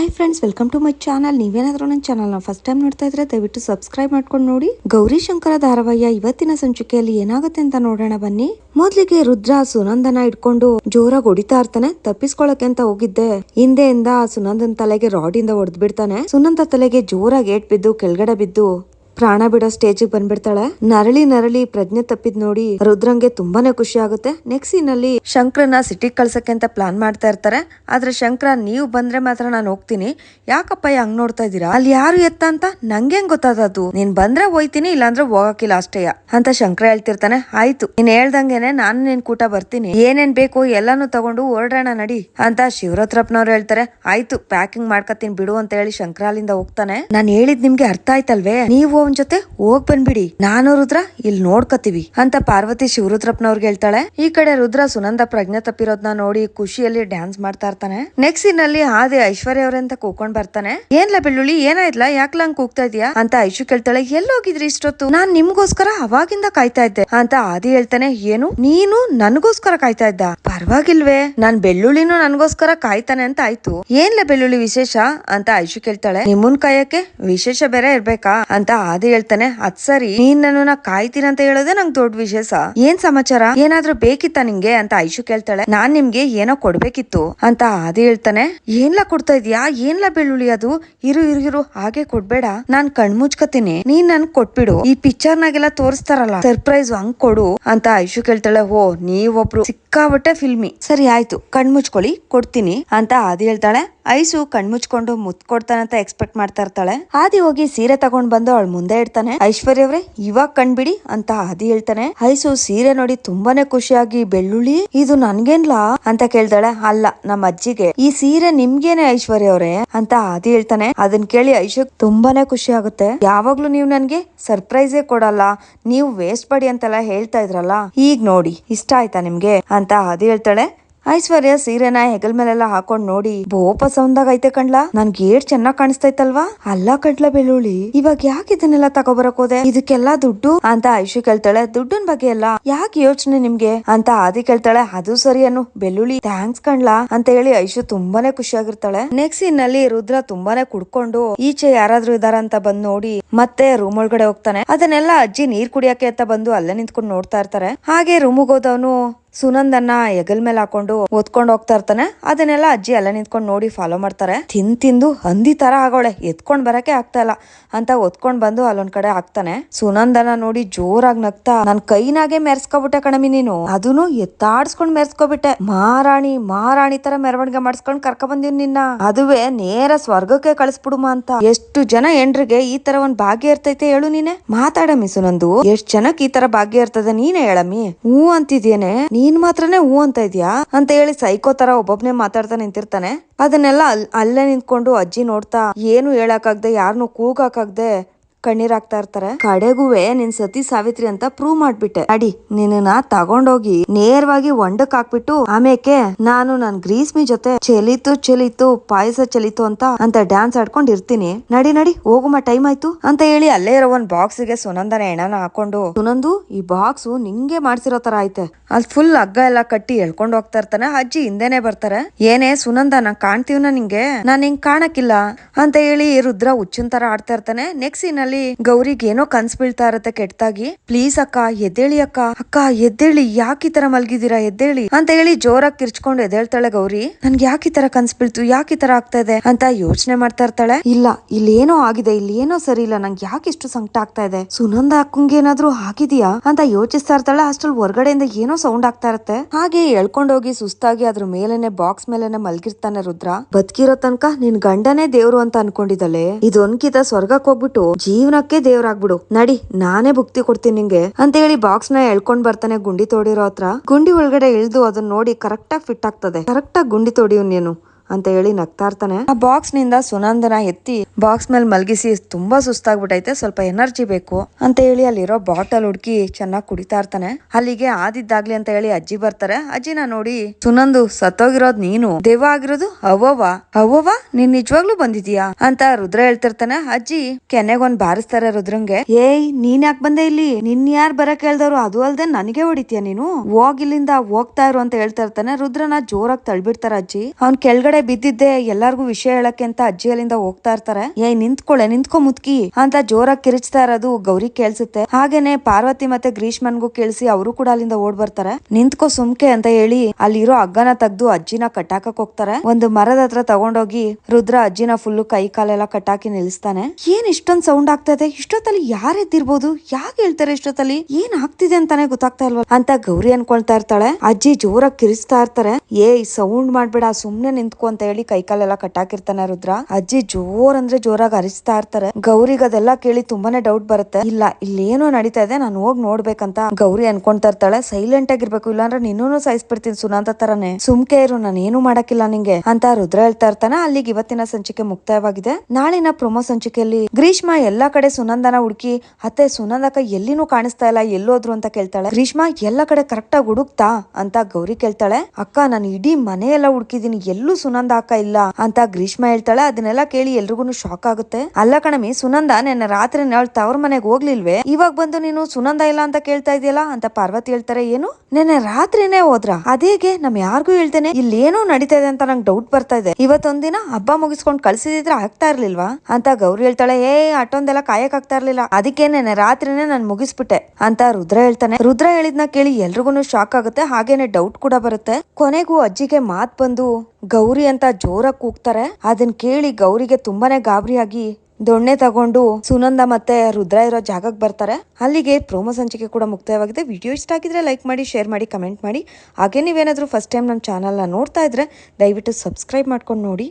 Hi friends welcome to my channel ನೀವೇನಾದ್ರೂ ನನ್ನ ಚಾನಲ್ನ ಫಸ್ಟ್ ಟೈಮ್ ನೋಡ್ತಾ ಇದ್ರೆ ದಯವಿಟ್ಟು ಸಬ್ಸ್ಕ್ರೈಬ್ ಮಾಡ್ಕೊಂಡು ನೋಡಿ. ಗೌರಿ ಶಂಕರ ಧಾರಾವಾಹಿಯ ಇವತ್ತಿನ ಸಂಚಿಕೆಯಲ್ಲಿ ಏನಾಗುತ್ತೆ ಅಂತ ನೋಡೋಣ ಬನ್ನಿ. ಮೊದ್ಲಿಗೆ ರುದ್ರ ಸುನಂದನ ಇಟ್ಕೊಂಡು ಜೋರಾಗಿ ಹೊಡಿತಾ ಇರ್ತಾನೆ, ತಪ್ಪಿಸ್ಕೊಳಕ್ಕೆ ಅಂತ ಹೋಗಿದ್ದೆ. ಹಿಂದೆಯಿಂದ ಸುನಂದನ್ ತಲೆಗೆ ರಾಡಿಂದ ಹೊಡೆದ್ ಬಿಡ್ತಾನೆ ಸುನಂದ ತಲೆಗೆ ಜೋರಾಗಿ ಏಟ್ ಬಿದ್ದು, ಕೆಳಗಡೆ ಬಿದ್ದು ಪ್ರಾಣ ಬಿಡೋ ಸ್ಟೇಜಿಗೆ ಬಂದ್ಬಿಡ್ತಾಳೆ. ನರಳಿ ನರಳಿ ಪ್ರಜ್ಞೆ ತಪ್ಪಿದ್ ನೋಡಿ ರುದ್ರಂಗೆ ತುಂಬಾನೇ ಖುಷಿ ಆಗುತ್ತೆ. ನೆಕ್ಸ್ಟ್ ಸೀನಲ್ಲಿ ಶಂಕರನ ಸಿಟಿಗೆ ಕಳ್ಸಕ್ಕೆ ಅಂತ ಪ್ಲಾನ್ ಮಾಡ್ತಾ ಇರ್ತಾರೆ. ಆದ್ರೆ ಶಂಕರ, ನೀವು ಬಂದ್ರೆ ಮಾತ್ರ ನಾನು ಹೋಗ್ತೀನಿ. ಯಾಕಪ್ಪ ಹಂಗ್ ನೋಡ್ತಾ ಇದ್ದೀರಾ? ಅಲ್ಲಿ ಯಾರು ಎತ್ತ ಅಂತ ನಂಗೆ ಹೆಂಗ್ ನೀನ್ ಬಂದ್ರೆ ಹೋಯ್ತೀನಿ, ಇಲ್ಲಾಂದ್ರೆ ಹೋಗಕ್ಕಿಲ್ಲ ಅಷ್ಟೇಯ ಅಂತ ಶಂಕರ ಹೇಳ್ತಿರ್ತಾನೆ. ಆಯ್ತು, ನೀನ್ ಹೇಳ್ದಂಗೆನೆ ನಾನು ನಿನ್ ಕೂಟ ಬರ್ತೀನಿ. ಏನೇನ್ ಬೇಕು ಎಲ್ಲಾನು ತಗೊಂಡು ಹೊರಡೋಣ ನಡಿ. ಅಂತ ಶಿವರತ್ರಪ್ಪನವ್ರು ಹೇಳ್ತಾರೆ. ಆಯ್ತು ಪ್ಯಾಕಿಂಗ್ ಮಾಡ್ಕತ್ತೀನಿ ಬಿಡು ಅಂತ ಹೇಳಿ ಶಂಕರ ಅಲ್ಲಿಂದ ಹೋಗ್ತಾನೆ. ನಾನು ಹೇಳಿದ್ ನಿಮ್ಗೆ ಅರ್ಥ ಆಯ್ತಲ್ವೇ? ನೀವು ಅವನ್ ಜೊತೆ ಹೋಗ್ ಬಂದ್ಬಿಡಿ. ನಾನು ರುದ್ರ ಇಲ್ಲಿ ನೋಡ್ಕೋತೀವಿ ಅಂತ ಪಾರ್ವತಿ ಶಿವರುದ್ರಪ್ಪನವ್ರಿಗೆ ಹೇಳ್ತಾಳೆ. ಈ ಕಡೆ ರುದ್ರ ಸುನಂದ ಪ್ರಜ್ಞೆ ತಪ್ಪಿರೋದ್ನ ನೋಡಿ ಖುಷಿಯಲ್ಲಿ ಡ್ಯಾನ್ಸ್ ಮಾಡ್ತಾ ಇರ್ತಾನೆ. ನೆಕ್ಸ್ಟ್ ಇನ್ನಲ್ಲಿ ಹಾದಿ ಐಶ್ವರ್ಯ ಅವ್ರಂತ ಕೂಕೊಂಡ್ ಬರ್ತಾನೆ. ಏನ್ಲ ಬೆಳ್ಳುಳ್ಳಿ? ಏನಾಯ್ತಲ್ಲ ಯಾಕ್ಲ ಹಂಗ್ ಕೂಗ್ತಾ ಇದೀಯಾ? ಅಂತ ಐಶು ಕೇಳ್ತಾಳೆ. ಎಲ್ಲೋಗಿದ್ರಿ ಇಷ್ಟೊತ್ತು? ನಾನ್ ನಿಮ್ಗೋಸ್ಕರ ಅವಾಗಿಂದ ಕಾಯ್ತಾ ಇದ್ದೆ. ಅಂತ ಆದಿ ಹೇಳ್ತಾನೆ. ಏನು? ನೀನು ನನ್ಗೋಸ್ಕರ ಕಾಯ್ತಾ ಇದ್ದ? ಪರವಾಗಿಲ್ವೇ. ನಾನ್ ಬೆಳ್ಳುಳ್ಳಿನೂ ನನ್ಗೋಸ್ಕರ ಕಾಯ್ತಾನೆ ಅಂತ ಆಯ್ತು. ಏನ್ಲ ಬೆಳ್ಳುಳ್ಳಿ ವಿಶೇಷ? ಅಂತ ಐಶು ಕೇಳ್ತಾಳೆ. ನಿಮ್ಮನ್ ಕಾಯಕ್ಕೆ ವಿಶೇಷ ಬೇರೆ ಇರ್ಬೇಕಾ? ಅಂತ ಆದಿ ಹೇಳ್ತಾನೆ, ಅದ್ ಸರಿ, ನೀನ್ ನನ್ನ ಕಾಯ್ತೀನಿ ಅಂತ ಹೇಳೋದೇ ನಂಗೆ ದೊಡ್ಡ ವಿಶೇಷ ಏನ್ ಸಮಾಚಾರ? ಏನಾದ್ರು ಬೇಕಿತ್ತಾ ನಿಂಗೆ? ಅಂತ ಐಶು ಕೇಳ್ತಾಳೆ. ನಾನ್ ನಿಮ್ಗೆ ಏನೋ ಕೊಡ್ಬೇಕಿತ್ತು ಅಂತ ಆದಿ ಹೇಳ್ತಾನೆ. ಏನ್ಲ ಕೊಡ್ತಾ ಇದೀಯಾ? ಏನ್ಲಾ ಬೆಳ್ಳುಳ್ಳಿ ಅದು? ಇರು ಇರು ಇರು, ಹಾಗೆ ಕೊಡ್ಬೇಡ. ನಾನ್ ಕಣ್ ಮುಚ್ಕತೀನಿ ನೀನ್ ನನ್ ಕೊಟ್ಬಿಡು. ಈ ಪಿಕ್ಚರ್ ನಾಗೆಲ್ಲ ತೋರಿಸ್ತಾರಲ್ಲ, ಸರ್ಪ್ರೈಸ್ ಹಂಗ್ ಕೊಡು ಅಂತ ಐಶು ಕೇಳ್ತಾಳೆ. ಓ ನೀವೊಬ್ರು ಸಿಕ್ಕಾಬಟ್ಟೆ ಫಿಲ್ಮಿ. ಸರಿ, ಆಯ್ತು. ಕಣ್ ಮುಚ್ಕೊಳ್ಳಿ, ಕೊಡ್ತೀನಿ ಅಂತ ಆದಿ ಹೇಳ್ತಾಳೆ. ಐಸು ಕಣ್ ಮುಚ್ಕೊಂಡು ಮುತ್ ಕೊಡ್ತಾನಂತ ಎಕ್ಸ್ಪೆಕ್ಟ್ ಮಾಡ್ತಾ ಇರ್ತಾಳೆ. ಆದಿ ಹೋಗಿ ಸೀರೆ ತಗೊಂಡ್ ಬಂದು ಅವಳ ಮುಂದೆ ಇಡ್ತಾನೆ ಐಶ್ವರ್ಯ ಅವ್ರೆ, ಇವಾಗ ಕಣ್ಬಿಡಿ ಅಂತ ಆದಿ ಹೇಳ್ತಾನೆ. ಐಸು ಸೀರೆ ನೋಡಿ ತುಂಬಾನೇ ಖುಷಿಯಾಗಿ, ಬೆಳ್ಳುಳ್ಳಿ, ಇದು ನನ್ಗೇನ್ಲಾ ಅಂತ ಕೇಳ್ತಾಳೆ ಅಲ್ಲ ನಮ್ಮ ಅಜ್ಜಿಗೆ. ಈ ಸೀರೆ ನಿಮ್ಗೇನೆ ಐಶ್ವರ್ಯ ಅವ್ರೆ ಅಂತ ಆದಿ ಹೇಳ್ತಾನೆ. ಅದನ್ ಕೇಳಿ ಐಶು ತುಂಬಾನೇ ಖುಷಿ ಆಗುತ್ತೆ ಯಾವಾಗ್ಲೂ ನೀವು ನನ್ಗೆ ಸರ್ಪ್ರೈಸೇ ಕೊಡಲ್ಲ, ನೀವು ವೇಸ್ಟ್ ಪಡಿ ಅಂತೆಲ್ಲ ಹೇಳ್ತಾ ಇದ್ರಲ್ಲ, ಈಗ ನೋಡಿ, ಇಷ್ಟ ಆಯ್ತಾ ನಿಮ್ಗೆ ಅಂತ ಹದಿ ಹೇಳ್ತಾಳೆ. ಐಶ್ವರ್ಯ ಸೀರೆನ ಹೆಗಲ್ ಮೇಲೆಲ್ಲ ಹಾಕೊಂಡ್ ನೋಡಿ ಬೋಪ ಸೌಂದಾಗ ಐತೆ ಕಣ್ಲಾ? ನನ್ಗೆ ಏಟ್ ಚೆನ್ನಾಗ್ ಕಾಣಿಸ್ತೈತಲ್ವಾ? ಅಲ್ಲ ಕಡ್ಲ ಬೆಳ್ಳುಳ್ಳಿ, ಇವಾಗ ಯಾಕೆ ಇದನ್ನೆಲ್ಲ ತಗೋಬರಕ್ ಹೋದೆ? ಇದಕ್ಕೆಲ್ಲ ದುಡ್ಡು? ಅಂತ ಐಶು ಕೇಳ್ತಾಳೆ. ದುಡ್ಡನ್ ಬಗ್ಗೆ ಎಲ್ಲ ಯಾಕೆ ಯೋಚನೆ ನಿಮ್ಗೆ? ಅಂತ ಆದಿ ಕೇಳ್ತಾಳೆ. ಅದು ಸರಿ ಅನ್ನು, ಬೆಳ್ಳುಳ್ಳಿ, ಥ್ಯಾಂಕ್ಸ್ ಕಣ್ಲಾ? ಅಂತ ಹೇಳಿ ಐಶು ತುಂಬಾನೇ ಖುಷಿಯಾಗಿರ್ತಾಳೆ. ನೆಕ್ಸ್ಟ್ ಇನ್ನಲ್ಲಿ ರುದ್ರ ತುಂಬಾನೇ ಕುಡ್ಕೊಂಡು ಈಚೆ ಯಾರಾದ್ರೂ ಇದಾರ ಅಂತ ಬಂದ್ ನೋಡಿ ಮತ್ತೆ ರೂಮ್ ಒಳಗಡೆ ಹೋಗ್ತಾನೆ. ಅದನ್ನೆಲ್ಲ ಅಜ್ಜಿ ನೀರ್ ಕುಡಿಯಕ್ಕೆ ಅಂತ ಬಂದು ಅಲ್ಲೇ ನಿಂತ್ಕೊಂಡು ನೋಡ್ತಾ ಇರ್ತಾರೆ. ಹಾಗೆ ರೂಮಿಗೆ ಹೋದವನು ಸುನಂದನ್ನ ಹೆಗಲ್ ಮೇಲೆ ಹಾಕೊಂಡು ಓದ್ಕೊಂಡು ಹೋಗ್ತಾ ಇರ್ತಾನೆ. ಅದನ್ನೆಲ್ಲ ಅಜ್ಜಿ ಅಲ್ಲ ನಿಂತ್ಕೊಂಡು ನೋಡಿ ಫಾಲೋ ಮಾಡ್ತಾರೆ. ತಿನ್ ತಿಂದು ಹಂದಿ ತರ ಆಗೋಳೆ. ಎತ್ಕೊಂಡ್ ಬರಕ್ಕೆ ಆಗ್ತಾ ಇಲ್ಲ ಅಂತ ಒತ್ಕೊಂಡ್ ಬಂದು ಅಲ್ಲೊಂದ್ ಕಡೆ ಹಾಕ್ತಾನೆ. ಸುನಂದನ ನೋಡಿ ಜೋರಾಗಿ ನಗ್ತಾ, ನನ್ ಕೈನಾಗೆ ಮೆರ್ಸ್ಕೊಬಿಟ್ಟೆ ಕಣಮಿ ನೀನು. ಅದನ್ನು ಎತ್ತಾಡ್ಸ್ಕೊಂಡ್ ಮೆರ್ಸ್ಕೊಬಿಟ್ಟೆ. ಮಹಾರಾಣಿ ಮಹಾರಾಣಿ ತರ ಮೆರವಣಿಗೆ ಮಾಡಿಸ್ಕೊಂಡ್ ಕರ್ಕ ಬಂದಿವ್ ನಿನ್ನ. ಅದುವೇ ನೇರ ಸ್ವರ್ಗಕ್ಕೆ ಕಳಿಸ್ಬಿಡುಮ ಅಂತ. ಎಷ್ಟು ಜನ ಹೆಂಡ್ರಿಗೆ ಈ ತರ ಒಂದ್ ಭಾಗ್ಯ ಇರ್ತೈತೆ ಹೇಳು ನೀನೆ. ಮಾತಾಡಮಿ ಸುನಂದು. ಎಷ್ಟ್ ಜನಕ್ಕೆ ಈ ತರ ಭಾಗ್ಯ ಇರ್ತದೆ ನೀನೇ ಹೇಳಮ್ಮಿ. ಹೂ ಅಂತಿದ್ಯೇನೆ. ನೀನ್ ಮಾತ್ರನೇ ಹೂ ಅಂತ ಇದ್ಯಾ? ಅಂತ ಹೇಳಿ ಸೈಕೋ ತರ ಒಬ್ಬೊಬ್ನೇ ಮಾತಾಡ್ತಾ ನಿಂತಿರ್ತಾನೆ. ಅದನ್ನೆಲ್ಲ ಅಲ್ಲೇ ನಿಂತ್ಕೊಂಡು ಅಜ್ಜಿ ನೋಡ್ತಾ, ಏನು ಹೇಳಕ್ಕಾಗ್ದೆ? ಯಾರನ್ನು ಕೂಗಾಕಾಗ್ದೆ ಕಣ್ಣೀರ್ ಹಾಕ್ತಾ ಇರ್ತಾರೆ. ಕಡೆಗುವೆ ನಿನ್ ಸತಿ ಸಾವಿತ್ರಿ ಅಂತ ಪ್ರೂವ್ ಮಾಡ್ಬಿಟ್ಟೆ. ಅಡಿ ನಿನ್ನ ತಗೊಂಡೋಗಿ ನೇರವಾಗಿ ಒಂಡಕ್ ಹಾಕ್ಬಿಟ್ಟು, ಆಮೇಕೆ ನಾನು ನನ್ ಗ್ರೀಸ್ಮಿ ಜೊತೆ ಚೆಲಿತು ಚೆಲಿತು, ಪಾಯಸ ಚೆಲಿತು ಅಂತ ಅಂತ ಡ್ಯಾನ್ಸ್ ಆಡ್ಕೊಂಡ್ ಇರ್ತೀನಿ. ನಡಿ ನಡಿ, ಹೋಗುಮ ಟೈಮ್ ಆಯ್ತು. ಅಂತ ಹೇಳಿ ಅಲ್ಲೇ ಇರೋ ಒಂದ್ ಬಾಕ್ಸ್ಗೆ ಸುನಂದನ ಹೆಣನ ಹಾಕೊಂಡು, ಸುನಂದು ಈ ಬಾಕ್ಸ್ ನಿಂಗೆ ಮಾಡ್ಸಿರೋ ತರ ಐತೆ. ಅಲ್ಲಿ ಫುಲ್ ಹಗ್ಗ ಎಲ್ಲ ಕಟ್ಟಿ ಎಳ್ಕೊಂಡ್ ಹೋಗ್ತಾ ಇರ್ತಾನೆ, ಅಜ್ಜಿ ಹಿಂದೆನೆ ಬರ್ತಾರೆ. ಏನೇ, ಸುನಂದ ನಾ ಕಾಣ್ತೀವ್ನ ನಿಂಗೆ? ನಾನ್ ಹಿಂಗ್ ಕಾಣಕ್ಕಿಲ್ಲ. ಅಂತ ಹೇಳಿ ರುದ್ರ ಹುಚ್ಚಿನ ತರ ಆಡ್ತಾ ಇರ್ತಾನೆ. ನೆಕ್ಸ್ಟ್ ಸೀನ್ ಅಲ್ಲಿ ಗೌರಿಗೆ ಏನೋ ಕನ್ಸ್ ಬೀಳ್ತಾ ಇರತ್ತೆ ಕೆಟ್ಟದಾಗಿ ಪ್ಲೀಸ್ ಅಕ್ಕ, ಎದ್ದೇಳಿ ಅಕ್ಕ. ಅಕ್ಕ, ಎದ್ದೇಳಿ, ಯಾಕೆ ಈ ತರ ಮಲ್ಗಿದೀರಾ ಎದ್ದೇಳಿ. ಅಂತ ಹೇಳಿ ಜೋರಾಗಿ ಕಿರ್ಚ್ಕೊಂಡು ಎದ್ದೇಳ್ತಾಳೆ ಗೌರಿ. ನನ್ಗೆ ಯಾಕೆ ಈ ತರ ಕನ್ಸ್ ಬೀಳ್ತು? ಯಾಕೆ ಈ ತರ ಆಗ್ತಾ ಇದೆ? ಅಂತ ಯೋಚನೆ ಮಾಡ್ತಾ ಇರ್ತಾಳೆ. ಇಲ್ಲ ಇಲ್ಲಿ ಏನೋ ಆಗಿದೆ ಇಲ್ಲಿ ಏನೋ ಸರಿ ಇಲ್ಲ. ನಂಗೆ ಯಾಕೆ ಇಷ್ಟು ಸಂಕಟ ಆಗ್ತಾ ಇದೆ? ಸುನಂದ ಅಕ್ಕಂಗೆ ಏನಾದ್ರೂ ಹಾಕಿದ್ಯಾ ಅಂತ ಯೋಚಿಸ್ತಾ ಇರ್ತಾಳೆ. ಅಷ್ಟ್ರಲ್ಲಿ ಹೊರಗಡೆಯಿಂದ ಏನೋ ಸೌಂಡ್ ಆಗ್ತಾ ಇರತ್ತೆ. ಹಾಗೆ ಎಳ್ಕೊಂಡೋಗಿ ಸುಸ್ತಾಗಿ ಅದ್ರ ಮೇಲೆನೆ, ಬಾಕ್ಸ್ ಮೇಲೆನೆ ಮಲ್ಗಿರ್ತಾನೆ ರುದ್ರ. ಬದುಕಿರೋ ತನಕ ನಿನ್ ಗಂಡನೇ ದೇವ್ರು ಅಂತ ಅನ್ಕೊಂಡಿದ್ದಾಳೆ ಇದೊಂದ್ಕಿತ ಸ್ವರ್ಗಕ್ಕೆ ಹೋಗ್ಬಿಟ್ಟು ಜೀವನಕ್ಕೆ ದೇವ್ರಾಗ್ಬಿಡು. ನಡಿ, ನಾನೇ ಭುಕ್ತಿ ಕೊಡ್ತೀನಿ ನಿಂಗೆ. ಅಂತ ಹೇಳಿ ಬಾಕ್ಸ್ನ ಎಳ್ಕೊಂಡ್ ಬರ್ತಾನೆ ಗುಂಡಿ ತೋಡಿರೋ ಹತ್ರ. ಗುಂಡಿ ಒಳಗಡೆ ಇಳ್ದು ಅದನ್ನ ನೋಡಿ ಕರೆಕ್ಟ್ ಆಗಿ ಫಿಟ್ ಆಗ್ತದೆ. ಕರೆಕ್ಟ್ ಆಗಿ ಗುಂಡಿ ತೋಡಿ ನೀನು. ಅಂತ ಹೇಳಿ ನಗ್ತಾ ಇರ್ತಾನೆ. ಆ ಬಾಕ್ಸ್ನಿಂದ ಸುನಂದನ ಎತ್ತಿ ಬಾಕ್ಸ್ ಮೇಲೆ ಮಲಗಿಸಿ ತುಂಬಾ ಸುಸ್ತಾಗ್ಬಿಟೈತೆ, ಸ್ವಲ್ಪ ಎನರ್ಜಿ ಬೇಕು ಅಂತ ಹೇಳಿ ಅಲ್ಲಿರೋ ಬಾಟಲ್ ಹುಡುಕಿ ಚೆನ್ನಾಗಿ ಕುಡಿತಾ ಇರ್ತಾನೆ. ಅಲ್ಲಿಗೆ ಆದಿದ್ದಾಗ್ಲಿ ಅಂತ ಹೇಳಿ ಅಜ್ಜಿ ಬರ್ತಾರೆ. ಅಜ್ಜಿನ ನೋಡಿ, ಸುನಂದು, ಸತ್ತೋಗಿರೋದ್ ನೀನು? ದೇವ ಆಗಿರೋದು ಅವ್ವವ ಅವ್ವವ ನೀನ್ ನಿಜವಾಗ್ಲೂ ಬಂದಿದೀಯಾ ಅಂತ ರುದ್ರ ಹೇಳ್ತಿರ್ತಾನೆ. ಅಜ್ಜಿ ಕೆನೆಗೊಂದ್ ಬಾರಿಸ್ತಾರೆ ರುದ್ರಂಗೆ. ಏಯ್, ನೀನ್ ಯಾಕೆ ಬಂದೆ ಇಲ್ಲಿ? ನಿನ್ ಯಾರ್ ಬರಕ್ ಹೇಳ್ದವ್ರು ಅದು ಅಲ್ದೆ ನನಗೆ ಹೊಡಿತೀಯ ನೀನು? ಹೋಗಿಲ್ಲಿಂದ ಹೋಗ್ತಾ ಇರು ಅಂತ ಹೇಳ್ತಾ ಇರ್ತಾನೆ ರುದ್ರನ ಜೋರಾಗಿ ತಳ್ಬಿಡ್ತಾರ ಅಜ್ಜಿ. ಅವ್ನ್ ಕೆಳಗಡೆ ಬಿದ್ದಿದ್ದೆ, ಎಲ್ಲಾರ್ಗು ವಿಷಯ ಹೇಳಕ್ಕೆ ಅಂತ ಅಜ್ಜಿ ಅಲ್ಲಿಂದ ಹೋಗ್ತಾ ಇರ್ತಾರೆ. ಏಯ್ ನಿಂತ್ಕೊಳ್ಳೆ ನಿಂತ್ಕೊ ಮುತ್ಕಿ. ಅಂತ ಜೋರಾಗಿ ಕಿರಿಚ್ತಾ ಇರೋದು ಗೌರಿ ಕೇಳಿಸುತ್ತೆ. ಹಾಗೇನೆ ಪಾರ್ವತಿ ಮತ್ತೆ ಗ್ರೀಷ್ಮನ್ಗೂ ಕೇಳಿಸಿ ಅವರು ಕೂಡ ಅಲ್ಲಿಂದ ಓಡ್ ಬರ್ತಾರೆ. ನಿಂತ್ಕೋ ಸುಮ್ಕೆ ಅಂತ ಹೇಳಿ ಅಲ್ಲಿರೋ ಹಗ್ಗನ ತೆಗ್ದು ಅಜ್ಜಿನ ಕಟ್ಟಾಕಕ್ ಹೋಗ್ತಾರೆ. ಒಂದು ಮರದ ಹತ್ರ ತಗೊಂಡೋಗಿ ರುದ್ರ ಅಜ್ಜಿನ ಫುಲ್ಲು ಕೈ ಕಾಲೆಲ್ಲ ಕಟ್ಟಾಕಿ ನಿಲ್ಸ್ತಾನೆ ಏನ್ ಇಷ್ಟೊಂದ್ ಸೌಂಡ್ ಆಗ್ತಾ ಇದೆ? ಇಷ್ಟೊತ್ತಲ್ಲಿ ಯಾರ್ ಎದ್ದಿರ್ಬೋದು? ಯಾಕೆ ಹೇಳ್ತಾರೆ ಇಷ್ಟೊತ್ತಲ್ಲಿ? ಏನ್ ಆಗ್ತಿದೆ ಅಂತಾನೆ ಗೊತ್ತಾಗ್ತಾ ಇಲ್ವಲ್ಲ ಅಂತ ಗೌರಿ ಅನ್ಕೊಳ್ತಾ ಇರ್ತಾಳೆ. ಅಜ್ಜಿ ಜೋರಾಗಿ ಕಿರಿಸ್ತಾ ಇರ್ತಾರೆ. ಏ ಸೌಂಡ್ ಮಾಡ್ಬೇಡ, ಸುಮ್ನೆ ನಿಂತ್ಕೊ ಅಂತ ಹೇಳಿ ಕೈಕಾಲೆಲ್ಲ ಕಟ್ಟಾಕಿರ್ತಾನೆ ರುದ್ರ. ಅಜ್ಜಿ ಜೋರ್ ಅಂದ್ರೆ ಜೋರಾಗಿ ಅರಿಸ್ತಾ ಇರ್ತಾರೆ. ಗೌರಿಗ್ ಅದೆಲ್ಲ ಕೇಳಿ ತುಂಬಾನೇ ಡೌಟ್ ಬರುತ್ತೆ. ಇಲ್ಲ, ಇಲ್ಲೇನೋ ನಡೀತಾ ಇದೆ, ನಾನು ಹೋಗಿ ನೋಡ್ಬೇಕಂತ ಗೌರಿ ಅನ್ಕೊಂತಾ ಇರ್ತಾಳೆ. ಸೈಲೆಂಟ್ ಆಗಿರ್ಬೇಕು ಇಲ್ಲಾಂದ್ರೆ ನಿನ್ನೂ ಸಾಯಿಸ್ಬಿಡ್ತೀನಿ ಸುನಾಂತ ತರನೇ. ಸುಮ್ಕೆ ಇರು, ನಾನು ಏನು ಮಾಡಕ್ಕಿಲ್ಲ ನಿಂಗೆ ಅಂತ ರುದ್ರ ಹೇಳ್ತಾ ಇರ್ತಾನೆ. ಅಲ್ಲಿಗೆ ಇವತ್ತಿನ ಸಂಚಿಕೆ ಮುಕ್ತಾಯವಾಗಿದೆ. ನಾಳಿನ ಪ್ರೊಮೋ ಸಂಚಿಕೆಯಲ್ಲಿ ಗ್ರೀಷ್ಮ ಎಲ್ಲಾ ಕಡೆ ಸುನಂದನ ಹುಡುಕಿ, ಅತ್ತೆ ಸುನಂದಕ ಎಲ್ಲಿನೂ ಕಾಣಿಸ್ತಾ ಇಲ್ಲ, ಎಲ್ಲೋದ್ರು ಅಂತ ಕೇಳ್ತಾಳೆ. ಗ್ರೀಷ್ಮ, ಎಲ್ಲ ಕಡೆ ಕರೆಕ್ಟ್ ಆಗಿ ಹುಡುಕ್ತಾ? ಅಂತ ಗೌರಿ ಕೇಳ್ತಾಳೆ. ಅಕ್ಕ, ನಾನು ಇಡೀ ಮನೆ ಎಲ್ಲ ಹುಡುಕಿದೀನಿ, ಎಲ್ಲೂ ಸುನಂದ ಅಕ್ಕ ಇಲ್ಲ ಅಂತ ಗ್ರೀಷ್ಮ ಹೇಳ್ತಾಳೆ, ಅದನ್ನೆಲ್ಲ ಕೇಳಿ ಎಲ್ರಿಗೂ ಶಾಕ್ ಆಗುತ್ತೆ. ಅಲ್ಲ ಕಣಮಿ, ಸುನಂದ ನಿನ್ನೆ ರಾತ್ರಿ ಅವಳ ತವ್ರ ಮನೆಗೆ ಹೋಗ್ಲಿಲ್ವೇ? ಇವಾಗ ಬಂದು ನೀನು ಸುನಂದ ಇಲ್ಲ ಅಂತ ಕೇಳ್ತಾ ಇದೆಯಲ್ಲ ಅಂತ ಪಾರ್ವತಿ ಹೇಳ್ತಾರೆ, ಏನು? ನೆನ್ನೆ ರಾತ್ರಿನೇ ಹೋದ್ರ? ಅದೇಗೆ, ನಮ್ ಯಾರಿಗೂ ಹೇಳ್ತೇನೆ ಇಲ್ಲಿ ಏನೋ ನಡೀತಾ ಇದೆ ಅಂತ ನಂಗೆ ಡೌಟ್ ಬರ್ತಾ ಇದೆ. ಇವತ್ತೊಂದಿನ ಹಬ್ಬ ಮುಗಿಸ್ಕೊಂಡು ಕಳ್ಸಿದಿದ್ರೆ ಆಗ್ತಾ ಇರ್ಲಿಲ್ವಾ? ಅಂತ ಗೌರಿ ಹೇಳ್ತಾಳೆ, ಏ ಅಟ್ಟೊಂದೆಲ್ಲ ಕಾಯಕ್ ಆಗ್ತಾ ಇರ್ಲಿಲ್ಲ. ಅದಕ್ಕೆ ನೆನ್ನೆ ರಾತ್ರಿನೇ ನಾನು ಮುಗಿಸ್ಬಿಟ್ಟೆ ಅಂತ ರುದ್ರ ಹೇಳ್ತಾನೆ. ರುದ್ರ ಹೇಳಿದ್ನ ಕೇಳಿ ಎಲ್ರಿಗೂ ಶಾಕ್ ಆಗುತ್ತೆ, ಹಾಗೇನೆ ಡೌಟ್ ಕೂಡ ಬರುತ್ತೆ. ಕೊನೆಗೂ ಅಜ್ಜಿಗೆ ಮಾತ್ ಬಂದು ಗೌರಿ ಅಂತ ಜೋರಾಗಿ ಕೂಗ್ತಾರೆ. ಅದನ್ ಕೇಳಿ ಗೌರಿಗೆ ತುಂಬಾನೇ ಗಾಬರಿಯಾಗಿ ದೊಣ್ಣೆ ತಗೊಂಡು ಸುನಂದ ಮತ್ತೆ ರುದ್ರ ಇರೋ ಜಾಗಕ್ಕೆ ಬರ್ತಾರೆ. ಅಲ್ಲಿಗೆ ಪ್ರೋಮೋ ಸಂಚಿಕೆ ಕೂಡ ಮುಕ್ತಾಯವಾಗಿದೆ. ವಿಡಿಯೋ ಇಷ್ಟ ಆಗಿದ್ರೆ ಲೈಕ್ ಮಾಡಿ, ಶೇರ್ ಮಾಡಿ, ಕಮೆಂಟ್ ಮಾಡಿ. ಹಾಗೆ ನೀವೇನಾದರೂ ಫಸ್ಟ್ ಟೈಮ್ ನಮ್ಮ ಚಾನಲ್ನ ನೋಡ್ತಾ ಇದ್ರೆ ದಯವಿಟ್ಟು ಸಬ್ಸ್ಕ್ರೈಬ್ ಮಾಡ್ಕೊಂಡು ನೋಡಿ.